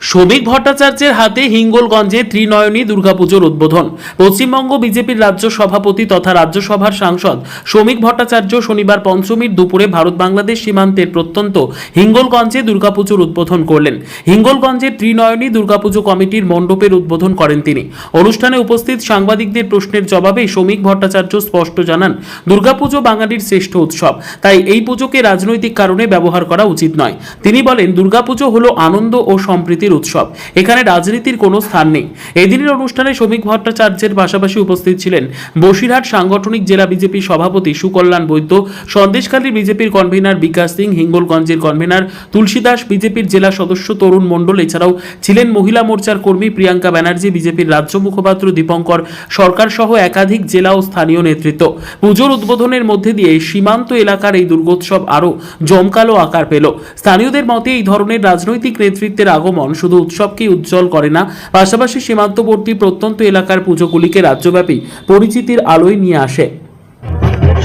শ্রমিক ভট্টাচার্যের হাতে হিঙ্গলগঞ্জে ত্রিনয়নী দুর্গাপুজোর উদ্বোধন। পশ্চিমবঙ্গ বিজেপির রাজ্য সভাপতি তথা রাজ্যসভার সাংসদ শ্রমিক ভট্টাচার্য শনিবার পঞ্চমীর দুপুরে ভারত বাংলাদেশ সীমান্তের প্রত্যন্ত হিঙ্গলগঞ্জে দুর্গাপুজোর উদ্বোধন করলেন। হিঙ্গলগঞ্জের ত্রিনয়নী দুর্গাপুজো কমিটির মণ্ডপের উদ্বোধন করেন তিনি। অনুষ্ঠানে উপস্থিত সাংবাদিকদের প্রশ্নের জবাবে শ্রমিক ভট্টাচার্য স্পষ্ট জানান, দুর্গাপুজো বাঙালির শ্রেষ্ঠ উৎসব, তাই এই পুজোকে রাজনৈতিক কারণে ব্যবহার করা উচিত নয়। তিনি বলেন, দুর্গাপুজো হলো আনন্দ ও সম্প্রীতির উৎসব। এখানে রাজনীতির কোনো স্থান নেই। এদিনের অনুষ্ঠানে শ্রমিক ভট্টাচার্যের পাশাপাশি উপস্থিত ছিলেন বসিরহাট সাংগঠনিক জেলা বিজেপি সভাপতি সুকল্যাণ বৈদ্য, সন্দেশখালী বিজেপির কনভেনার বিকাশ সিং, হিঙ্গলগঞ্জের কনভেনার তুলসীদাস বিজেপির জেলা সদস্য তরুণ মণ্ডল, এছাড়াও ছিলেন মহিলা মোর্চার কর্মী প্রিয়াঙ্কা ব্যানার্জি, বিজেপির রাজ্য মুখপাত্র দীপঙ্কর সরকার সহ একাধিক জেলা ও স্থানীয় নেতৃত্ব। পুজোর উদ্বোধনের মধ্যে দিয়ে সীমান্ত এলাকার এই দুর্গোৎসব আরও জমকালো আকার পেল। স্থানীয়দের মতে এই ধরনের রাজনৈতিক নেতৃত্বের আগমন শুধু উৎসবকেই উজ্জ্বল করে না, পাশাপাশি সীমান্তবর্তী প্রত্যন্ত এলাকার পুজোগুলিকে রাজ্যব্যাপী পরিচিতির আলোয় নিয়ে আসে।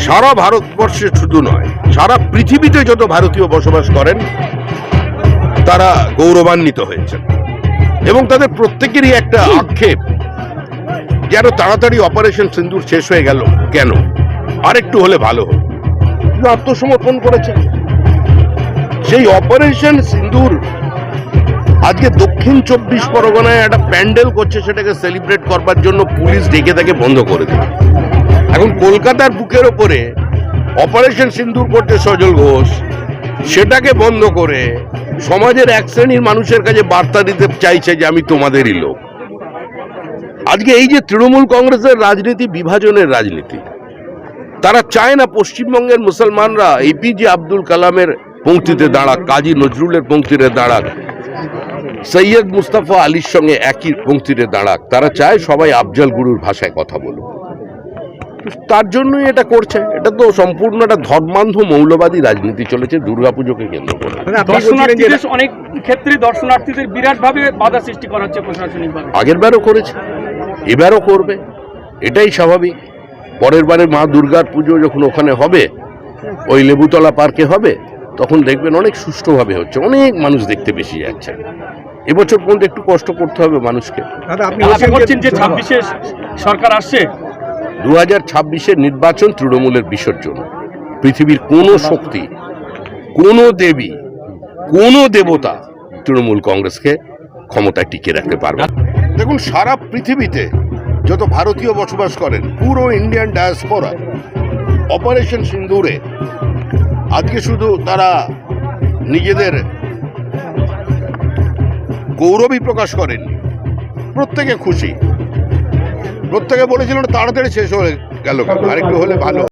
সারা ভারতবর্ষে শুধু নয়, সারা পৃথিবীতে যত ভারতীয় বসবাস করেন, তারা গৌরবান্বিত হয়েছেন। এবং তাদের প্রত্যেকেরই একটা আক্ষেপ, যেন তাড়াতাড়ি অপারেশন সিন্দুর শেষ হয়ে গেল কেন? আরেকটু হলে ভালো হতো। আত্মসমর্পণ করেছে সেই অপারেশন সিন্দুর আজকে দক্ষিণ চব্বিশ পরগনায় একটা প্যান্ডেল করছে, সেটাকে সেলিব্রেট করবার জন্য পুলিশ ডেকে তাকে বন্ধ করে দিল। এখন কলকাতার বুকের ওপরে অপারেশন সিন্দুর করছে সজল ঘোষ, সেটাকে বন্ধ করে সমাজের এক শ্রেণির মানুষের কাছে বার্তা দিতে চাইছে যে আমি তোমাদেরই লোক। আজকে এই যে তৃণমূল কংগ্রেসের রাজনীতি, বিভাজনের রাজনীতি, তারা চায় না পশ্চিমবঙ্গের মুসলমানরা এপিজে আব্দুল কালামের পংক্তিতে দাঁড়াক, কাজী নজরুলের পংক্তিতে দাঁড়াক। সৈয়দ মুস্তাফা আলীর সঙ্গে একই পংক্তিতে দাঁড়াক। তারা চায় সবাই আফজল গুরুর ভাষায় কথা বলুক। তার জন্যই এটা করছে। এটা তো সম্পূর্ণ একটা ধর্মান্ধ মৌলবাদী রাজনীতি চলেছে দুর্গাপুজোকে কেন্দ্র করে। মানে অনেক ক্ষেত্রে দর্শনার্থীদের বিরাট ভাবে বাধা সৃষ্টি করা হচ্ছে প্রশাসনিকভাবে। আগের বারও করেছে এবারও করবে। এটাই স্বাভাবিক। পরের বারে মা দুর্গার পুজো যখন ওখানে হবে ওই লেবুতলা পার্কে হবে তখন দেখবেন অনেক সুষ্ঠুভাবে হচ্ছে। অনেক মানুষ দেখতে বেশি যাচ্ছে। এবছর পর্যন্ত একটু কষ্ট করতে হবে মানুষকে। করছেন যে ছাব্বিশে সরকার আসছে? দু হাজার ছাব্বিশের নির্বাচন তৃণমূলের বিসর্জন। পৃথিবীর কোনো শক্তি কোনো দেবী কোনো দেবতা তৃণমূল কংগ্রেসকে ক্ষমতায় টিকে রাখতে পারবে দেখুন সারা পৃথিবীতে যত ভারতীয় বসবাস করেন পুরো ইন্ডিয়ান ডায়াসপোরা অপারেশন সিন্দুরে আজকে শুধু তারা নিজেদের গৌরবই প্রকাশ করেন। প্রত্যেকে খুশি। প্রত্যেকে বলেছিলেন তাড়াতাড়ি শেষ হয়ে গেল আরেকটু হলে ভালো।